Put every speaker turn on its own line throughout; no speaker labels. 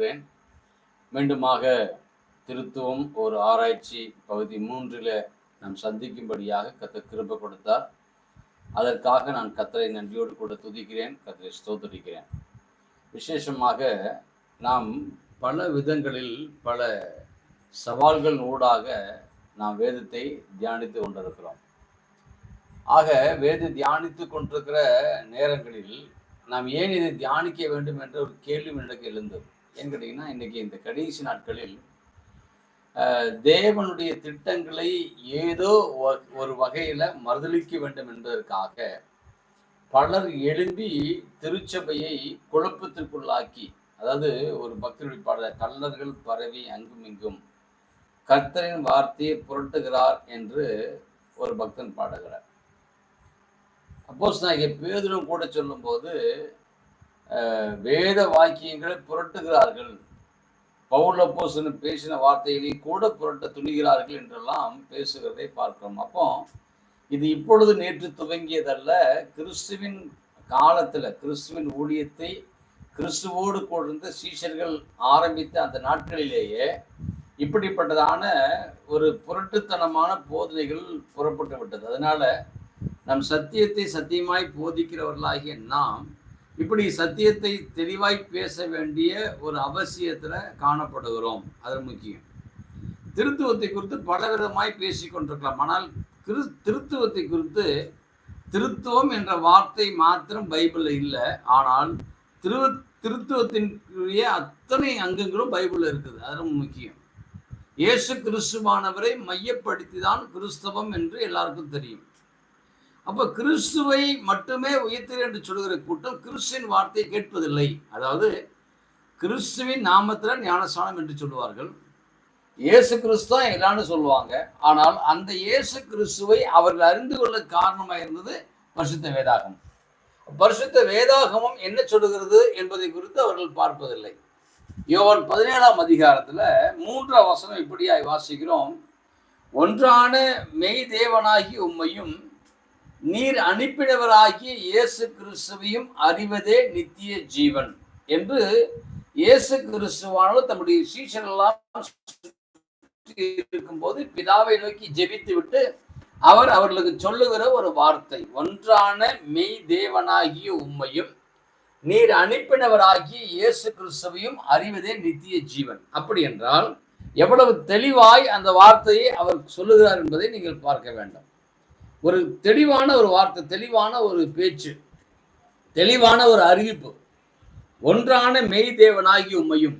இருக்கிறேன் மீண்டுமாக திருத்துவம் ஒரு ஆராய்ச்சி பகுதி மூன்றில் நாம் சந்திக்கும்படியாக கத்த கிருப கொடுத்தார். அதற்காக நான் கத்தரை நன்றியோடு கூட துதிக்கிறேன் கத்தரை ஸ்தோத்தரிக்கிறேன். விசேஷமாக நாம் பல விதங்களில் பல சவால்கள் ஊடாக நாம் வேதத்தை தியானித்து கொண்டிருக்கிறோம். ஆக வேத தியானித்து கொண்டிருக்கிற நேரங்களில் நாம் ஏன் இதை தியானிக்க வேண்டும் என்ற ஒரு கேள்வி எனக்கு எழுந்தது. ஏன்னு கேட்டிங்கன்னா இன்னைக்கு இந்த கடைசி நாட்களில் தேவனுடைய திட்டங்களை ஏதோ ஒரு வகையில் மறுதளிக்க வேண்டும் என்பதற்காக பலர் எழும்பி திருச்சபையை குழப்பத்திற்குள்ளாக்கி அதாவது ஒரு பக்தருடைய பாடல கல்லர்கள் பரவி அங்கும் இங்கும் கர்த்தரின் வார்த்தையை புரட்டுகிறார் என்று ஒரு பக்தன் பாடுகிறார். அப்போஸ் நான் பேதரும் கூட சொல்லும்போது வேத வாக்கியங்களை புரட்டுகிறார்கள். பவுலப்போசன் பேசின வார்த்தைகளை கூட புரட்ட துணிகிறார்கள் என்றெல்லாம் பேசுகிறதை பார்க்கிறோம். அப்போ இது இப்பொழுது நேற்று துவங்கியதல்ல. கிறிஸ்துவின் காலத்தில் கிறிஸ்துவின் ஊழியத்தை கிறிஸ்துவோடு கொண்டிருந்த சீஷர்கள் ஆரம்பித்த அந்த நாட்களிலேயே இப்படிப்பட்டதான ஒரு புரட்டுத்தனமான போதனைகள் புறப்பட்டு விட்டது. அதனால நம் சத்தியத்தை சத்தியமாய் போதிக்கிறவர்களாகிய நாம் இப்படி சத்தியத்தை தெளிவாய் பேச வேண்டிய ஒரு அவசியத்தில் காணப்படுகிறோம். அது முக்கியம். திருத்துவத்தை குறித்து பல விதமாய் பேசி கொண்டிருக்கலாம். ஆனால் கிரு திருத்துவத்தை குறித்து திருத்துவம் என்ற வார்த்தை மாத்திரம் பைபிளில் இல்லை. ஆனால் திரு திருத்துவத்தினுடைய அத்தனை அங்கங்களும் பைபிளில் இருக்குது. அது ரொம்ப முக்கியம். இயேசு கிறிஸ்துவானவரை மையப்படுத்தி தான் கிறிஸ்தவம் என்று எல்லாருக்கும் தெரியும். அப்போ கிறிஸ்துவை மட்டுமே உயர்த்து என்று சொல்கிற கூட்டம் கிறிஸ்துவின் வார்த்தையை கேட்பதில்லை. அதாவது கிறிஸ்துவின் நாமத்தில் ஞானஸ்தானம் என்று சொல்லுவார்கள். இயேசு கிறிஸ்து தான் எல்லான்னு சொல்லுவாங்க. ஆனால் அந்த இயேசு கிறிஸ்துவை அவர்கள் அறிந்து கொள்ள காரணமாக இருந்தது பரிசுத்த வேதாகம் பரிசுத்த வேதாகமம் என்ன சொல்லுகிறது என்பதை குறித்து அவர்கள் பார்ப்பதில்லை. யோவன் பதினேழாம் அதிகாரத்தில் மூன்றாம் வசனம் இப்படியாய் வாசிக்கிறோம். ஒன்றான மெய் தேவனாகி உம்மையும் நீர் அனுப்பினவராகிய இயேசு கிறிஸ்துவையும் அறிவதே நித்திய ஜீவன் என்று இயேசு கிறிஸ்துவானவர் தம்முடைய சீசனெல்லாம் இருக்கும்போது பிதாவை நோக்கி ஜெபித்து விட்டு அவர் அவர்களுக்கு சொல்லுகிற ஒரு வார்த்தை ஒன்றான மெய் தேவனாகிய உண்மையும் நீர் அனுப்பினவராகிய இயேசு கிறிஸ்துவையும் அறிவதே நித்திய ஜீவன். அப்படி என்றால் எவ்வளவு தெளிவாய் அந்த வார்த்தையை அவர் சொல்லுகிறார் என்பதை நீங்கள் பார்க்க வேண்டும். ஒரு தெளிவான ஒரு வார்த்தை தெளிவான ஒரு பேச்சு தெளிவான ஒரு அறிவிப்பு. ஒன்றான மெய் தேவனாகிய உண்மையும்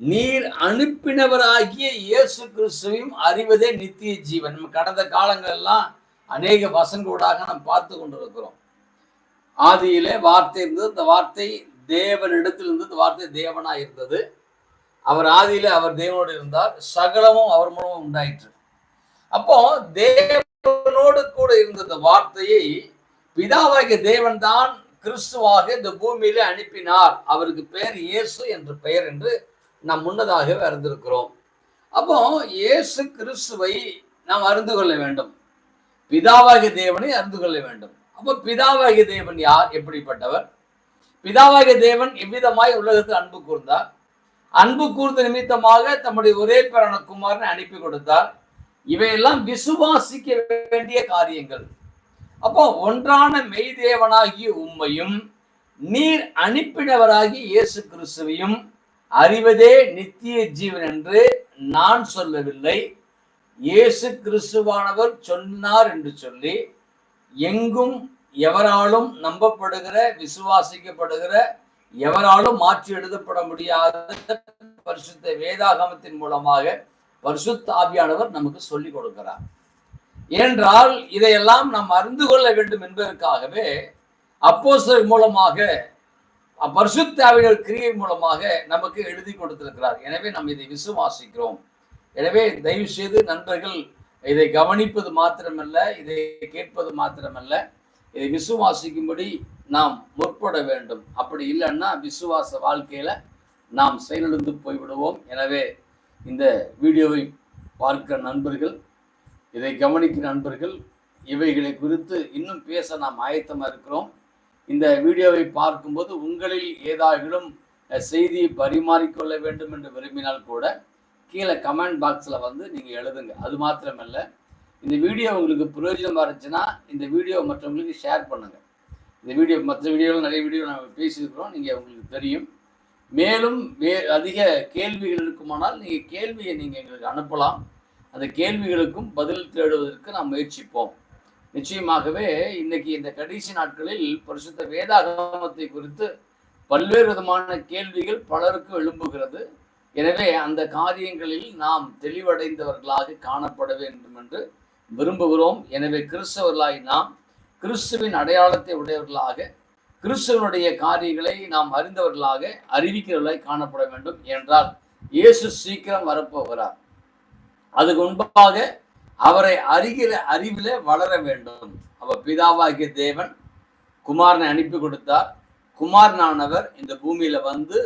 நீர் அனுப்பினவராகிய இயேசு கிறிஸ்துவையும் அறிவதே நித்திய ஜீவன். நம்ம கடந்த காலங்களெல்லாம் அநேக வசன்கூடாக நாம் பார்த்து கொண்டிருக்கிறோம். ஆதியிலே வார்த்தை இருந்தது இந்த வார்த்தை தேவனிடத்தில் இருந்தது இந்த வார்த்தை தேவனாக இருந்தது. அவர் ஆதியில அவர் தேவனோடு இருந்தார் சகலமும் அவர் மூலமும் உண்டாயிற்று. அப்போ தேவனோடு கூட இருந்த இந்த வார்த்தையை பிதாவாகிய தேவன் தான் கிறிஸ்துவாக இந்த பூமியில அனுப்பினார். அவருக்கு பெயர் இயேசு என்ற பெயர் என்று நாம் முன்னதாகவே அறிந்திருக்கிறோம். அப்போ இயேசு கிறிஸ்துவை நாம் அறிந்து கொள்ள வேண்டும். பிதாவாகிய தேவனை அறிந்து கொள்ள வேண்டும். அப்போ பிதாவாகிய தேவன் யார்? எப்படிப்பட்டவர்? பிதாவாகிய தேவன் எவ்விதமாய் உலகத்தில் அன்பு கூர்ந்தார்? அன்பு கூர்ந்த நிமித்தமாக தம்முடைய ஒரே பிறன குமாரனை அனுப்பி கொடுத்தார். இவையெல்லாம் விசுவாசிக்க வேண்டிய காரியங்கள். அப்போ ஒன்றான மெய்தேவனாகிய உண்மையும் நீர் அனுப்பினவராகி இயேசு கிறிஸ்துவையும் அறிவதே நித்திய ஜீவன் என்று நான் சொல்லவில்லை. இயேசு கிறிஸ்துவானவர் சொன்னார் என்று சொல்லி எங்கும் எவராலும் நம்பப்படுகிற விசுவாசிக்கப்படுகிற எவராலும் மாற்றி எழுதப்பட முடியாத பரிசுத்த வேதாகமத்தின் மூலமாக பரிசுத்த ஆவியானவர் நமக்கு சொல்லிக் கொடுக்கிறார். ஏனென்றால் இதையெல்லாம் நாம் அறிந்து கொள்ள வேண்டும் என்பதற்காகவே அப்போசர் மூலமாக பரிசுத்தாவினர் கிரியை மூலமாக நமக்கு எழுதி கொடுத்திருக்கிறார். எனவே நாம் இதை விசுவாசிக்கிறோம். எனவே தயவு செய்து நண்பர்கள் இதை கவனிப்பது மாத்திரமல்ல இதை கேட்பது மாத்திரமல்ல. இதை விசுவாசிக்கும்படி நாம் முற்பட வேண்டும். அப்படி இல்லைன்னா விசுவாச வாழ்க்கையில நாம் செயலிழந்து போய்விடுவோம். எனவே இந்த வீடியோவை பார்க்க நண்பர்கள் இதை கவனிக்க நண்பர்கள் இவைகளை குறித்து இன்னும் பேச நாம் ஆயத்தமாக இருக்கிறோம். இந்த வீடியோவை பார்க்கும்போது உங்களில் ஏதாகிலும் செய்தியை பரிமாறிக்கொள்ள வேண்டும் என்று விரும்பினால் கூட கீழே கமெண்ட் பாக்ஸில் வந்து நீங்கள் எழுதுங்க. அது மாத்திரமல்ல இந்த வீடியோ உங்களுக்கு பிரயோஜனமாக இருந்துச்சுன்னா இந்த வீடியோ மற்றவங்களுக்கு ஷேர் பண்ணுங்கள் இந்த வீடியோ மற்ற வீடியோவில் நிறைய வீடியோ நம்ம பேசியிருக்கிறோம் நீங்கள் உங்களுக்கு தெரியும். மேலும் வே அதிக கேள்விகள் இருக்குமானால் நீங்கள் கேள்வியை நீங்கள் எங்களுக்கு அனுப்பலாம். அந்த கேள்விகளுக்கும் பதில் தேடுவதற்கு நாம் முயற்சிப்போம். நிச்சயமாகவே இன்னைக்கு இந்த கடைசி நாட்களில் பரிசுத்த வேதாகமத்தை குறித்து பல்வேறு விதமான கேள்விகள் பலருக்கு எழும்புகிறது. எனவே அந்த காரியங்களில் நாம் தெளிவடைந்தவர்களாக காணப்பட வேண்டும் என்று விரும்புகிறோம். எனவே கிறிஸ்தவர்களாய் நாம் கிறிஸ்துவின் அடையாளத்தை உடையவர்களாக கிறிஸ்தவனுடைய காரியங்களை நாம் அறிந்தவர்களாக அறிவிக்கிறவர்களாய் காணப்பட வேண்டும் என்றால் இயேசு சீக்கிரம் வரப்போகிறார். அதுக்கு முன்பாக அவரை அறிகிற அறிவில வளர வேண்டும். அவர் பிதாவாகிய தேவன் குமாரனை அனுப்பி கொடுத்தார். குமாரனானவர் இந்த பூமியில வந்து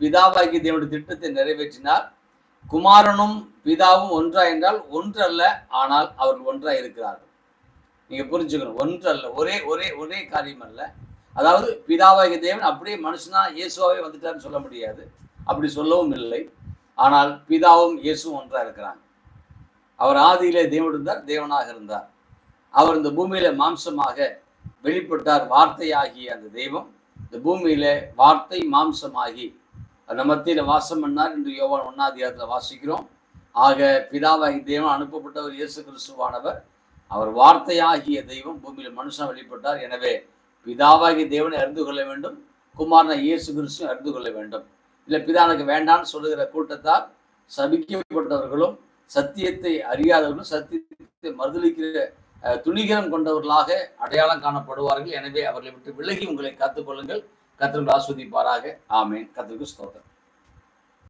பிதாவாகிய தேவனுடைய திட்டத்தை நிறைவேற்றினார். குமாரனும் பிதாவும் ஒன்றா என்றால் ஒன்றல்ல ஆனால் அவர்கள் ஒன்றா இருக்கிறார்கள். நீங்க புரிஞ்சுக்கணும். ஒன்றல்ல ஒரே ஒரே ஒரே காரியம் அல்ல. அதாவது பிதாவாகிய தேவன் அப்படியே மனுஷனா இயேசுவாவே வந்துட்டார்னு சொல்ல முடியாது. அப்படி சொல்லவும் இல்லை. ஆனால் பிதாவும் இயேசுவும் ஒன்றாக இருக்கிறாங்க. அவர் ஆதியிலே தேவன் இருந்தார் தேவனாக இருந்தார். அவர் இந்த பூமியில மாம்சமாக வெளிப்பட்டார் வார்த்தையாகிய அந்த தெய்வம். இந்த பூமியில வார்த்தை மாம்சமாகி அந்த மத்தியில வாசம் பண்ணார். என்று யோவான் ஒன்னாதிகாரத்தில் வாசிக்கிறோம். ஆக பிதாவாகி தெய்வம் அனுப்பப்பட்டவர் இயேசு கிறிஸ்துவானவர். அவர் வார்த்தையாகிய தெய்வம் பூமியில மனுஷன் வெளிப்பட்டார். எனவே பிதாவாகிய தேவனை அறிந்து கொள்ள வேண்டும் குமாரனை இயேசு கிறிஸ்துவும் அறிந்து கொள்ள வேண்டும். இல்லை பிதா எனக்கு வேண்டான்னு சொல்லுகிற கூட்டத்தால் சபிக்கப்பட்டவர்களும் சத்தியத்தை அறியாதவர்களும் சத்தியத்தை மறுதளிக்கிற துணிகரம் கொண்டவர்களாக அடையாளம் காணப்படுவார்கள். எனவே அவர்களை விட்டு விலகி உங்களை காத்துக்கொள்ளுங்கள். கத்திரங்கள் ஆஸ்வதிப்பாராக. ஆமேன். கத்திரிக்கு ஸ்தோத்திரம்.